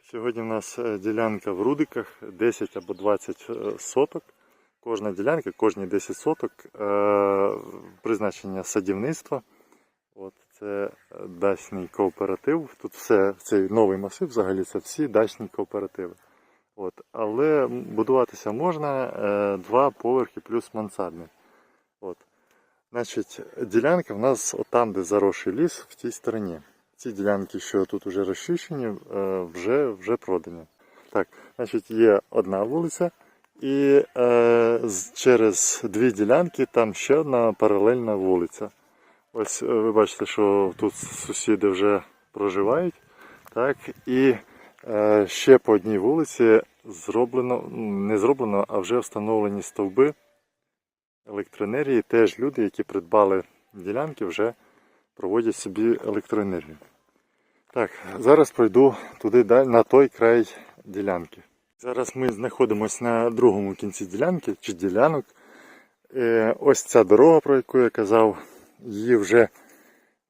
Сьогодні в нас е, ділянка в Рудиках 10 або 20 е, соток. Кожна ділянка, кожні 10 соток е, призначення садівництва. От це дачний кооператив. Тут все цей новий масив, взагалі це всі дачні кооперативи. От, але будуватися можна два поверхи плюс мансардний. От. Значить, ділянка в нас отам, де заросший ліс, в тій стороні. Ці ділянки, що тут вже розчищені, е, вже, вже продані. Так, значить, є одна вулиця, і е, через дві ділянки там ще одна паралельна вулиця. Ось е, ви бачите, що тут сусіди вже проживають. Так, і е, ще по одній вулиці зроблено, не зроблено, а вже встановлені стовби електроенергії. Теж люди, які придбали ділянки, вже проводять собі електроенергію. Так, зараз пройду туди на той край ділянки. Зараз ми знаходимося на другому кінці ділянки чи ділянок. Е, ось ця дорога, про яку я казав, її вже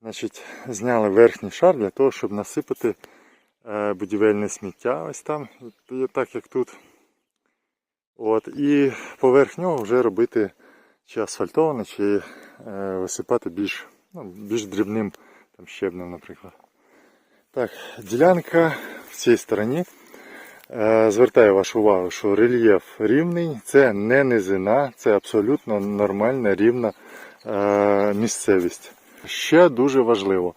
значить, зняли верхній шар для того, щоб насипати е, будівельне сміття. Ось там, так як тут. От, і поверх нього вже робити чи асфальтоване, чи е, висипати більш, ну, більш дрібним там, щебнем, наприклад. Так, ділянка в цій стороні. Е, Звертаю вашу увагу, що рельєф рівний, це не низина, це абсолютно нормальна рівна е, місцевість. Ще дуже важливо,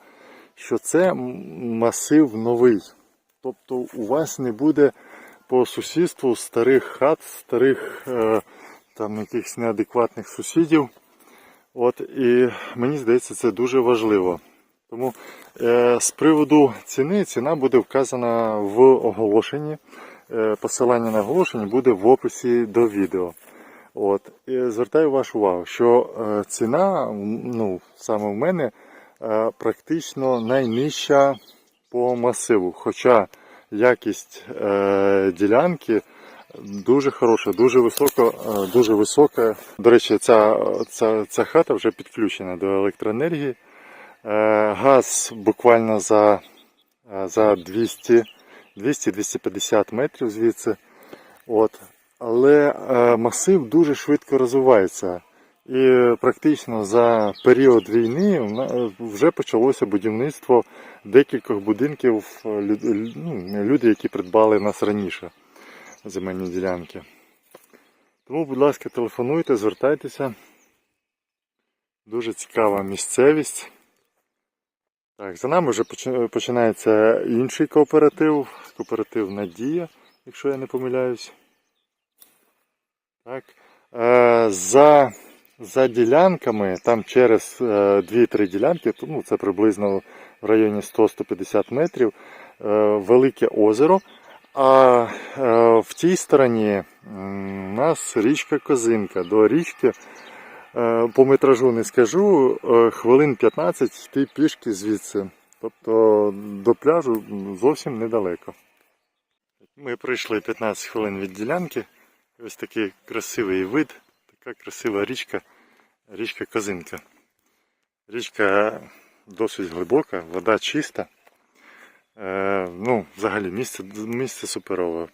що це масив новий. Тобто у вас не буде по сусідству старих хат, старих е, там якихось неадекватних сусідів. От, і мені здається, це дуже важливо. Тому е, з приводу ціни ціна буде вказана в оголошенні. Е, посилання на оголошення буде в описі до відео. От, і звертаю вашу увагу, що е, ціна ну, саме в мене е, практично найнижча по масиву. Хоча якість е, ділянки дуже хороша, дуже висока, е, дуже висока. До речі, ця, ця, ця хата вже підключена до електроенергії. Е, Газ буквально за, е, за 200 200-250 метрів звідси. От. Але е, масив дуже швидко розвивається. І практично за період війни вже почалося будівництво декількох будинків ну, люди, які придбали нас раніше земельні ділянки. Тому, будь ласка, телефонуйте, звертайтеся. Дуже цікава місцевість. Так, за нами вже починається інший кооператив, кооператив Надія, якщо я не помиляюсь. Так. Е, за, за ділянками, там через е, 2-3 ділянки, ну, це приблизно в районі 100-150 метрів, е, велике озеро. А е, в тій стороні у нас річка Козинка. До річки Е, По метражу не скажу, е, хвилин 15 йти пішки звідси. Тобто до пляжу зовсім недалеко. Ми пройшли 15 хвилин від ділянки. Ось такий красивий вид, така красива річка, річка Козинка. Річка досить глибока, вода чиста. Е, ну, взагалі місце, місце суперове.